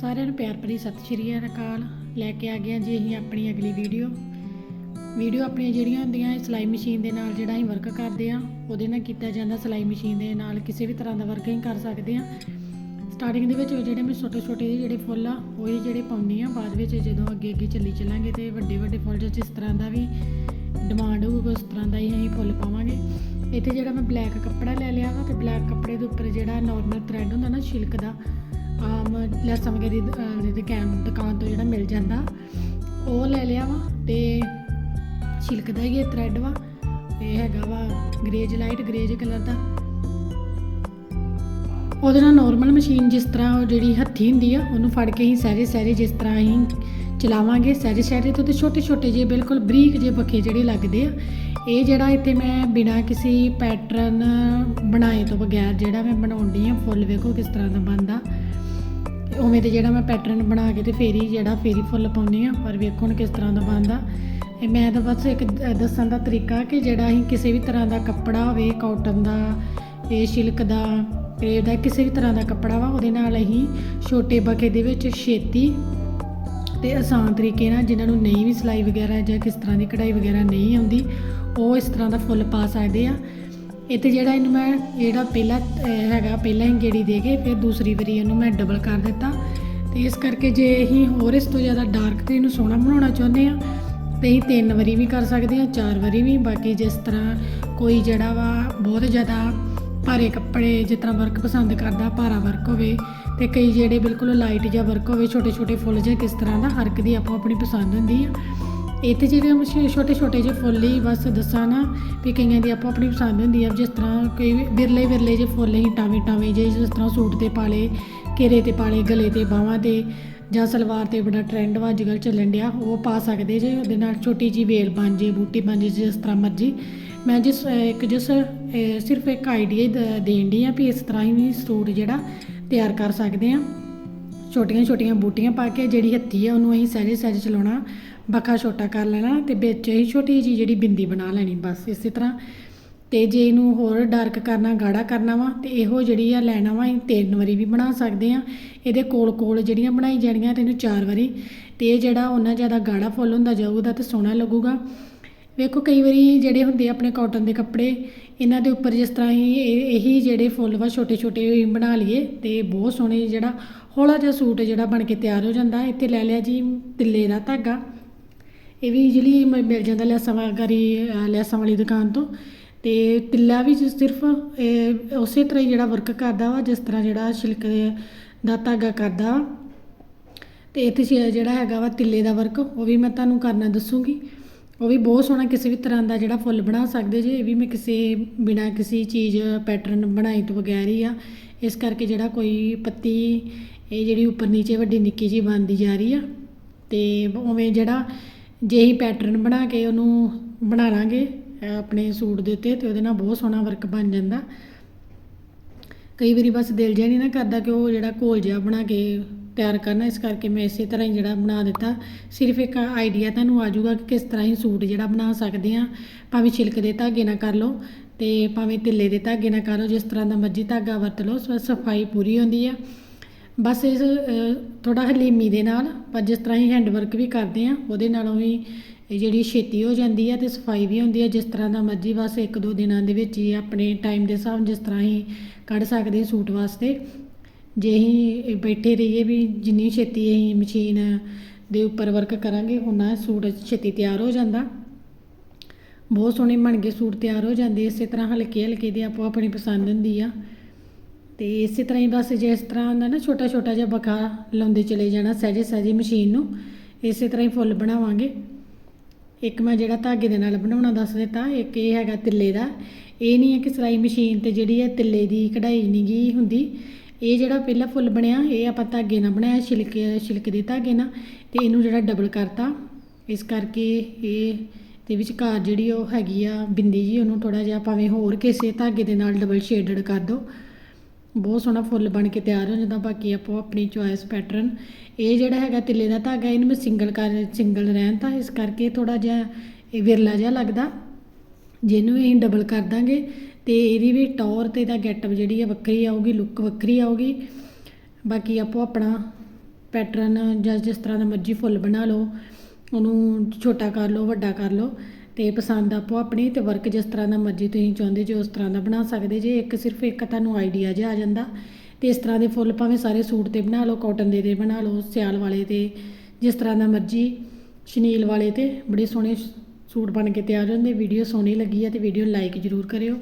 ਸਾਰਿਆਂ ਨੂੰ ਪਿਆਰ ਭਰੀ ਸਤਿ ਸ਼੍ਰੀ ਅਕਾਲ। ਲੈ ਕੇ ਆ ਗਏ ਜੀ ਅਸੀਂ ਆਪਣੀ ਅਗਲੀ ਵੀਡੀਓ। ਵੀਡੀਓ ਆਪਣੀਆਂ ਜਿਹੜੀਆਂ ਹੁੰਦੀਆਂ, ਇਹ ਸਿਲਾਈ ਮਸ਼ੀਨ ਦੇ ਨਾਲ ਜਿਹੜਾ ਅਸੀਂ ਵਰਕ ਕਰਦੇ ਆ ਉਹਦੇ ਨਾਲ ਕੀਤਾ ਜਾਂਦਾ ਸਿਲਾਈ ਮਸ਼ੀਨ ਦੇ ਨਾਲ। ਕਿਸੇ ਵੀ ਤਰ੍ਹਾਂ ਦਾ ਵਰਕ ਅਸੀਂ ਕਰ ਸਕਦੇ ਆ ਸਟਾਰਟਿੰਗ ਦੇ ਵਿੱਚ ਜਿਹੜੇ ਮੈਂ ਛੋਟੇ ਛੋਟੇ ਜਿਹੇ ਜਿਹੜੇ ਫੁੱਲ ਆ, ਉਹ ਹੀ ਜਿਹੜੇ ਪਾਉਂਦੀ ਆ ਬਾਅਦ ਵਿੱਚ ਜਦੋਂ ਅੱਗੇ ਅੱਗੇ ਚੱਲੀ ਚੱਲਾਂਗੇ ਤੇ ਵੱਡੇ ਵੱਡੇ ਫੁੱਲ ਜਿਸ ਜਿਸ ਤਰ੍ਹਾਂ ਦਾ ਵੀ ਡਿਮਾਂਡ ਹੋਊਗਾ, ਉਸ ਤਰ੍ਹਾਂ ਦਾ ਹੀ ਅਸੀਂ ਫੁੱਲ ਪਾਵਾਂਗੇ। ਇੱਥੇ ਜਿਹੜਾ ਮੈਂ ਬਲੈਕ ਕੱਪੜਾ ਲੈ ਲਿਆ ਵਾ ਤੇ ਬਲੈਕ ਕੱਪੜੇ ਦੇ ਉੱਪਰ ਜਿਹੜਾ ਨਾਰਮਲ ਥ੍ਰੈਡ ਹੁੰਦਾ ਨਾ ਸ਼ਿਲਕ ਦਾ ਆਮ ਲੈਸਾਂ ਵਗੈਰਾ ਦੀ ਅਹ, ਦੁਕਾਨ ਦੁਕਾਨ ਤੋਂ ਜਿਹੜਾ ਮਿਲ ਜਾਂਦਾ ਉਹ ਲੈ ਲਿਆ ਵਾ ਤੇ ਸ਼ਿਲਕ ਦਾ ਹੀ ਇਹ ਥ੍ਰੈਡ ਵਾ ਇਹ ਹੈਗਾ ਵਾ ਗ੍ਰੇਜ ਲਾਈਟ ਗ੍ਰੇਜ ਕਲਰ ਦਾ। ਉਹਦੇ ਨਾਲ ਨਾਰਮਲ ਮਸ਼ੀਨ ਜਿਸ ਤਰ੍ਹਾਂ ਉਹ ਜਿਹੜੀ ਹੱਥੀ ਹੁੰਦੀ ਆ ਉਹਨੂੰ ਫੜ ਕੇ ਹੀ ਸਹਿਜੇ ਸਹਿਜੇ ਜਿਸ ਤਰ੍ਹਾਂ ਅਸੀਂ ਚਲਾਵਾਂਗੇ ਸਹਿਜੇ ਸਹਿਜੇ ਤੋਂ ਤੇ ਛੋਟੇ ਛੋਟੇ ਜਿਹੇ ਬਿਲਕੁਲ ਬਰੀਕ ਜਿਹੇ ਪੱਖੇ ਜਿਹੜੇ ਲੱਗਦੇ ਆ ਇਹ ਜਿਹੜਾ ਇੱਥੇ ਮੈਂ ਬਿਨਾਂ ਕਿਸੇ ਪੈਟਰਨ ਬਣਾਏ ਤੋਂ ਬਗੈਰ ਜਿਹੜਾ ਮੈਂ ਬਣਾਉਂਦੀ ਆ ਫੁੱਲ ਵੇਖੋ ਕਿਸ ਤਰ੍ਹਾਂ ਦਾ ਬਣਦਾ। ਤੇ ਉਵੇਂ ਤੇ ਜਿਹੜਾ ਮੈਂ ਪੈਟਰਨ ਬਣਾ ਕੇ ਤੇ ਫੇਰ ਹੀ ਜਿਹੜਾ ਫੇਰ ਹੀ ਫੁੱਲ ਪਾਉਂਦੀ ਆ ਪਰ ਵੇਖੋ ਹੁਣ ਕਿਸ ਤਰ੍ਹਾਂ ਦਾ ਬਣਦਾ। ਇਹ ਮੈਂ ਤਾਂ ਬਸ ਇੱਕ ਦੱਸਣ ਦਾ ਤਰੀਕਾ ਕਿ ਜਿਹੜਾ ਅਸੀਂ ਕਿਸੇ ਵੀ ਤਰ੍ਹਾਂ ਦਾ ਕੱਪੜਾ ਹੋਵੇ ਕਾਟਨ ਦਾ, ਇਹ ਸਿਲਕ ਦਾ, ਇਹ ਦਾ ਕਿਸੇ ਵੀ ਤਰ੍ਹਾਂ ਦਾ ਕੱਪੜਾ ਵਾ, ਉਹਦੇ ਨਾਲ ਅਸੀਂ ਛੋਟੇ ਬਕੇ ਦੇ ਵਿੱਚ ਛੇਤੀ ਤੇ ਆਸਾਨ ਤਰੀਕੇ ਨਾਲ ਜਿਨ੍ਹਾਂ ਨੂੰ ਨਹੀਂ ਵੀ ਸਿਲਾਈ ਵਗੈਰਾ ਜਾਂ ਕਿਸ ਤਰ੍ਹਾਂ ਦੀ ਕਢਾਈ ਵਗੈਰਾ ਨਹੀਂ ਆਉਂਦੀ, ਉਹ ਇਸ ਤਰ੍ਹਾਂ ਦਾ ਫੁੱਲ ਪਾ ਸਕਦੇ ਆ ਇਹ ਇੱਥੇ ਜਿਹੜਾ ਇਹਨੂੰ ਮੈਂ, ਜਿਹੜਾ ਪਹਿਲਾ ਹੈਗਾ ਪਹਿਲਾਂ ਹੀ ਗੇੜੀ ਦੇ ਕੇ, ਫਿਰ ਦੂਸਰੀ ਵਾਰੀ ਇਹਨੂੰ ਮੈਂ ਡਬਲ ਕਰ ਦਿੱਤਾ। ਤੇ ਇਸ ਕਰਕੇ ਜੇ ਅਸੀਂ ਹੋਰ ਇਸ ਤੋਂ ਜ਼ਿਆਦਾ ਡਾਰਕ ਤੇ ਇਹਨੂੰ ਸੋਹਣਾ ਬਣਾਉਣਾ ਚਾਹੁੰਦੇ ਆ ਤੇ ਅਸੀਂ ਤਿੰਨ ਵਾਰੀ ਵੀ ਕਰ ਸਕਦੇ ਆ ਚਾਰ ਵਾਰੀ ਵੀ। ਬਾਕੀ ਜਿਸ ਤਰ੍ਹਾਂ ਕੋਈ ਜਿਹੜਾ ਵਾ ਬਹੁਤ ਜ਼ਿਆਦਾ ਭਾਰੇ ਕੱਪੜੇ ਜਿਸ ਤਰ੍ਹਾਂ ਵਰਕ ਪਸੰਦ ਕਰਦਾ, ਭਾਰਾ ਵਰਕ ਹੋਵੇ, ਤੇ ਕਈ ਜਿਹੜੇ ਬਿਲਕੁਲ ਲਾਈਟ ਜਿਹਾ ਵਰਕ ਹੋਵੇ ਛੋਟੇ ਛੋਟੇ ਫੁੱਲ ਜਿਹੇ, ਕਿਸ ਤਰ੍ਹਾਂ ਦਾ, ਹਰ ਇੱਕ ਦੀ ਆਪੋ ਆਪਣੀ ਪਸੰਦ ਹੁੰਦੀ ਆ। ਇੱਥੇ ਜਿਵੇਂ ਜਿਹੜੇ ਛੋਟੇ ਛੋਟੇ ਜਿਹੇ ਫੁੱਲ ਹੀ ਬਸ ਦੱਸਾਂ ਨਾ ਵੀ ਕਈਆਂ ਦੀ ਆਪੋ ਆਪਣੀ ਪਸੰਦ ਹੁੰਦੀ ਆ ਜਿਸ ਤਰ੍ਹਾਂ ਕੋਈ ਵੀ ਵਿਰਲੇ ਵਿਰਲੇ ਜਿਹੇ ਫੁੱਲ ਹੀ ਟਾਵੇਂ ਟਾਵੇਂ ਜਿਹੇ, ਜਿਸ ਤਰ੍ਹਾਂ ਸੂਟ ਤੇ ਪਾਲੇ ਘੇਰੇ ਤੇ ਪਾਲੇ ਗਲੇ ਤੇ ਬਾਹਾਂ ਤੇ ਜਾਂ ਸਲਵਾਰ ਤੇ ਬੜਾ ਟ੍ਰੈਂਡ ਵਾ ਅੱਜ ਕੱਲ੍ਹ ਚੱਲਣ ਡਿਆ, ਉਹ ਪਾ ਸਕਦੇ ਜੇ ਉਹਦੇ ਨਾਲ ਛੋਟੀ ਜੀ ਵੇਲ ਬਣ ਜੇ, ਬੂਟੀ ਬਣ ਜੇ, ਜਿਸ ਤਰ੍ਹਾਂ ਮਰਜ਼ੀ। ਮੈਂ ਜਿਸ, ਇੱਕ ਜਿਸ ਸਿਰਫ ਇੱਕ ਆਈਡੀਆ ਦੇਣ ਦੀ ਆ ਵੀ ਇਸ ਤਰ੍ਹਾਂ ਹੀ ਵੀ ਸੂਟ ਜਿਹੜਾ ਤਿਆਰ ਕਰ ਸਕਦੇ ਆ। ਛੋਟੀਆਂ ਛੋਟੀਆਂ ਬੂਟੀਆਂ ਪਾ ਕੇ ਜਿਹੜੀ ਹੱਥੀ ਆ, ਉਹਨੂੰ ਅਸੀਂ ਸਹਿਜੇ ਸਹਿਜੇ ਚਲਾਉਣਾ ਬਖਾ ਛੋਟਾ ਕਰ ਲੈਣਾ ਤੇ ਵਿੱਚ ਹੀ ਛੋਟੀ ਜੀ ਜਿਹੜੀ ਬਿੰਦੀ ਬਣਾ ਲੈਣੀ ਬਸ ਇਸੇ ਤਰ੍ਹਾਂ। ਤੇ ਜੇ ਇਹਨੂੰ ਹੋਰ ਡਾਰਕ ਕਰਨਾ, ਗਾੜਾ ਕਰਨਾ ਵਾ, ਤੇ ਇਹੋ ਜਿਹੜੀ ਆ ਲੈਣਾ ਵਾ, ਅਸੀਂ ਤਿੰਨ ਵਾਰੀ ਵੀ ਬਣਾ ਸਕਦੇ ਆ। ਇਹਦੇ ਕੋਲ ਕੋਲ ਜਿਹੜੀਆਂ ਬਣਾਈ ਜਾਣੀਆਂ ਤੇ ਇਹਨੂੰ ਚਾਰ ਵਾਰੀ। ਤੇ ਇਹ ਜਿਹੜਾ ਉਹਨਾਂ ਜ਼ਿਆਦਾ ਗਾੜਾ ਫੁੱਲ ਹੁੰਦਾ ਜਾਊਗਾ ਤੇ ਸੋਹਣਾ ਲੱਗੂਗਾ। ਵੇਖੋ, ਕਈ ਵਾਰੀ ਜਿਹੜੇ ਹੁੰਦੇ ਆ ਆਪਣੇ ਕਾਟਨ ਦੇ ਕੱਪੜੇ, ਇਹਨਾਂ ਦੇ ਉੱਪਰ ਜਿਸ ਤਰ੍ਹਾਂ ਹੀ ਇਹ- ਇਹੀ ਜਿਹੜੇ ਫੁੱਲ ਵਾ ਛੋਟੇ ਛੋਟੇ ਬਣਾ ਲਈਏ ਤੇ ਬਹੁਤ ਸੋਹਣੇ ਜਿਹੜਾ ਹੌਲਾ ਜਿਹਾ ਸੂਟ ਜਿਹੜਾ ਬਣ ਕੇ ਤਿਆਰ ਹੋ ਜਾਂਦਾ। ਇੱਥੇ ਲੈ ਲਿਆ ਜੀ ਤਿੱਲੇ ਦਾ ਧਾਗਾ। ਇਹ ਵੀ ਇਜ਼ੀਲੀ ਮਿਲ ਜਾਂਦਾ ਲੈਸਾਂ ਵਾਲੀ ਲੈਸਾਂ ਵਾਲੀ ਦੁਕਾਨ ਤੋਂ। ਤੇ ਤਿੱਲਾ ਵੀ ਸਿਰਫ ਇਹ ਉਸੇ ਤਰ੍ਹਾਂ ਹੀ ਜਿਹੜਾ ਵਰਕ ਕਰਦਾ ਵਾ, ਜਿਸ ਤਰ੍ਹਾਂ ਜਿਹੜਾ ਛਿਲਕ ਦਾ ਧਾਗਾ ਕਰਦਾ ਵਾ। ਤੇ ਇੱਥੇ ਜਿਹੜਾ ਹੈਗਾ ਵਾ ਤਿੱਲੇ ਦਾ ਵਰਕ ਉਹ ਵੀ ਮੈਂ ਤੁਹਾਨੂੰ ਕਰਨਾ ਦੱਸੂਗੀ। ਉਹ ਵੀ ਬਹੁਤ ਸੋਹਣਾ ਕਿਸੇ ਵੀ ਤਰ੍ਹਾਂ ਦਾ ਜਿਹੜਾ ਫੁੱਲ ਬਣਾ ਸਕਦੇ ਜੇ, ਇਹ ਵੀ ਮੈਂ ਕਿਸੇ ਬਿਨਾ ਕਿਸੇ ਚੀਜ਼ ਪੈਟਰਨ ਬਣਾਈ ਤੋਂ ਬਗੈਰ ਹੀ ਆ। ਇਸ ਕਰਕੇ ਜਿਹੜਾ ਕੋਈ ਪੱਤੀ, ਇਹ ਜਿਹੜੀ ਉੱਪਰ ਨੀਚੇ ਵੱਡੀ ਨਿੱਕੀ ਜੀ ਬਣਦੀ ਜਾ ਰਹੀ ਆ। ਤੇ ਉਵੇਂ ਜਿਹੜਾ ਜੇ ਹੀ ਪੈਟਰਨ ਬਣਾ ਕੇ ਉਹਨੂੰ ਬਣਾ ਲਾਂਗੇ ਆਪਣੇ ਸੂਟ ਦੇ ਉੱਤੇ, ਤੇ ਉਹਦੇ ਨਾਲ ਬਹੁਤ ਸੋਹਣਾ ਵਰਕ ਬਣ ਜਾਂਦਾ। ਕਈ ਵਾਰੀ ਬਸ ਦਿਲ ਜਿਹਾ ਨਹੀਂ ਨਾ ਕਰਦਾ ਕਿ ਉਹ ਜਿਹੜਾ ਘੋਲ ਜਿਹਾ ਬਣਾ ਕੇ ਤਿਆਰ ਕਰਨਾ, ਇਸ ਕਰਕੇ ਮੈਂ ਇਸੇ ਤਰ੍ਹਾਂ ਹੀ ਜਿਹੜਾ ਬਣਾ ਦਿੱਤਾ। ਸਿਰਫ ਇੱਕ ਆਈਡੀਆ ਤੁਹਾਨੂੰ ਆ ਜਾਊਗਾ ਕਿ ਕਿਸ ਤਰ੍ਹਾਂ ਹੀ ਸੂਟ ਜਿਹੜਾ ਬਣਾ ਸਕਦੇ ਆ ਭਾਵੇਂ ਛਿਲਕ ਦੇ ਧਾਗੇ ਨਾਲ ਕਰ ਲਓ, ਤੇ ਭਾਵੇਂ ਤਿੱਲੇ ਦੇ ਧਾਗੇ ਨਾਲ ਕਰ ਲਓ, ਜਿਸ ਤਰ੍ਹਾਂ ਦਾ ਮਰਜ਼ੀ ਧਾਗਾ ਵਰਤ ਲਓ ਸਫ਼ਾਈ ਪੂਰੀ ਹੁੰਦੀ ਆ। ਬਸ ਇਸ ਥੋੜਾ ਹਲੀਮੀ ਦੇ ਨਾਲ ਪਰ ਜਿਸ ਤਰ੍ਹਾਂ ਹੀ ਹੈਂਡ ਵਰਕ ਵੀ ਕਰਦੇ ਆ ਉਹਦੇ ਨਾਲੋਂ ਵੀ ਇਹ ਜਿਹੜੀ ਛੇਤੀ ਹੋ ਜਾਂਦੀ ਆ ਤੇ ਸਫ਼ਾਈ ਵੀ ਹੁੰਦੀ ਆ ਜਿਸ ਤਰ੍ਹਾਂ ਦਾ ਮਰਜ਼ੀ ਬਸ ਇੱਕ ਦੋ ਦਿਨਾਂ ਦੇ ਵਿੱਚ ਹੀ ਆਪਣੇ ਟਾਈਮ ਦੇ ਹਿਸਾਬ ਜਿਸ ਤਰ੍ਹਾਂ ਹੀ ਕੱਢ ਸਕਦੇ ਸੂਟ ਵਾਸਤੇ। ਜੇ ਅਸੀਂ ਬੈਠੇ ਰਹੀਏ ਵੀ ਜਿੰਨੀ ਛੇਤੀ ਅਸੀਂ ਮਸ਼ੀਨ ਦੇ ਉੱਪਰ ਵਰਕ ਕਰਾਂਗੇ ਉਨਾ ਸੂਟ ਛੇਤੀ ਤਿਆਰ ਹੋ ਜਾਂਦਾ। ਬਹੁਤ ਸੋਹਣੇ ਬਣ ਕੇ ਸੂਟ ਤਿਆਰ ਹੋ ਜਾਂਦੇ, ਇਸੇ ਤਰ੍ਹਾਂ ਹਲਕੇ ਹਲਕੇ ਦੀ ਆਪੋ ਆਪਣੀ ਪਸੰਦ ਹੁੰਦੀ ਆ। ਤੇ ਇਸੇ ਤਰ੍ਹਾਂ ਹੀ ਬਸ ਜਿਸ ਤਰ੍ਹਾਂ ਹੁੰਦਾ ਨਾ ਛੋਟਾ ਛੋਟਾ ਜਿਹਾ ਬਖਾ ਲਾਉਂਦੇ ਚਲੇ ਜਾਣਾ ਸਹਿਜੇ ਸਹਿਜੇ ਮਸ਼ੀਨ ਨੂੰ, ਇਸੇ ਤਰ੍ਹਾਂ ਹੀ ਫੁੱਲ ਬਣਾਵਾਂਗੇ। ਇੱਕ ਮੈਂ ਜਿਹੜਾ ਧਾਗੇ ਦੇ ਨਾਲ ਬਣਾਉਣਾ ਦੱਸ ਦਿੱਤਾ, ਇੱਕ ਇਹ ਹੈਗਾ ਤਿੱਲੇ ਦਾ। ਇਹ ਨਹੀਂ ਹੈ ਕਿ ਸਿਲਾਈ ਮਸ਼ੀਨ ਤੇ ਜਿਹੜੀ ਹੈ ਤਿੱਲੇ ਦੀ ਕਢਾਈ ਨਹੀਂ ਗੀ ਹੁੰਦੀ। ਇਹ ਜਿਹੜਾ ਪਹਿਲਾ ਫੁੱਲ ਬਣਿਆ, ਇਹ ਆਪਾਂ ਧਾਗੇ ਨਾਲ ਬਣਾਇਆ, ਛਿਲਕੇ ਛਿਲਕੇ ਦੇ ਧਾਗੇ ਨਾਲ ਤੇ ਇਹਨੂੰ ਜਿਹੜਾ ਡਬਲ ਕਰਤਾ। ਇਸ ਕਰਕੇ ਇਹ ਦੇ ਵਿਚਕਾਰ ਜਿਹੜੀ ਉਹ ਹੈਗੀ ਆ, ਬਿੰਦੀ ਜੀ, ਉਹਨੂੰ ਥੋੜਾ ਜਿਹਾ ਭਾਵੇਂ ਹੋਰ ਕਿਸੇ ਧਾਗੇ ਦੇ ਨਾਲ ਡਬਲ ਸ਼ੇਡਡ ਕਰ ਦਿਓ ਬਹੁਤ ਸੋਹਣਾ ਫੁੱਲ ਬਣ ਕੇ ਤਿਆਰ ਹੋ, ਜਾਂਦਾ ਬਾਕੀ ਆਪੋ ਆਪਣੀ ਚੋਇਸ ਪੈਟਰਨ ਇਹ ਜਿਹੜਾ ਹੈਗਾ ਤਿੱਲੇ ਦਾ ਧਾਗਾ, ਇਹਨੂੰ ਮੈਂ ਸਿੰਗਲ ਕਰ ਸਿੰਗਲ ਰਹਿਣ ਤਾਂ ਇਸ ਕਰਕੇ ਥੋੜਾ ਜਿਹਾ ਇਹ ਵਿਰਲਾ ਜਿਹਾ ਲੱਗਦਾ। ਜਿਹਨੂੰ ਅਸੀਂ ਡਬਲ ਕਰ ਦਾਂਗੇ, ਤੇ ਇਹਦੀ ਵੀ ਟੌਰ ਤੇ ਦਾ ਗੈਟਅਪ ਜਿਹੜੀ ਆ ਵੱਖਰੀ ਆਊਗੀ ਲੁੱਕ ਵੱਖਰੀ ਆਊਗੀ। ਬਾਕੀ ਆਪੋ ਆਪਣਾ ਪੈਟਰਨ ਜਾਂ ਜਿਸ ਤਰ੍ਹਾਂ ਦਾ ਮਰਜ਼ੀ ਫੁੱਲ ਬਣਾ ਲਓ, ਉਹਨੂੰ ਛੋਟਾ ਕਰ ਲਓ, ਵੱਡਾ ਕਰ ਲਓ। ਤੇ ਪਸੰਦ ਆਪੋ ਆਪਣੀ ਤੇ ਵਰਕ ਜਿਸ ਤਰ੍ਹਾਂ ਦਾ ਮਰਜ਼ੀ ਤੁਸੀਂ ਚਾਹੁੰਦੇ ਜੇ ਉਸ ਤਰ੍ਹਾਂ ਦਾ ਬਣਾ ਸਕਦੇ ਜੇ। ਇੱਕ ਸਿਰਫ ਇੱਕ ਤੁਹਾਨੂੰ ਆਈਡੀਆ ਜਿਹਾ ਆ ਜਾਂਦਾ ਤੇ ਇਸ ਤਰ੍ਹਾਂ ਦੇ ਫੁੱਲ ਭਾਵੇਂ ਸਾਰੇ ਸੂਟ ਤੇ ਬਣਾ ਲਓ ਕਾਟਨ ਦੇ ਤੇ ਬਣਾ ਲਓ, ਸਿਆਲ ਵਾਲੇ ਤੇ ਜਿਸ ਤਰ੍ਹਾਂ ਦਾ ਮਰਜ਼ੀ ਸ਼ਨੀਲ ਵਾਲੇ ਤੇ ਬੜੇ ਸੋਹਣੇ ਸੂਟ ਬਣ ਕੇ ਤਿਆਰ ਹੁੰਦੇ। ਵੀਡੀਓ ਸੋਹਣੀ ਲੱਗੀ ਹੈ ਤੇ ਵੀਡੀਓ ਲਾਈਕ ਜ਼ਰੂਰ ਕਰਿਓ।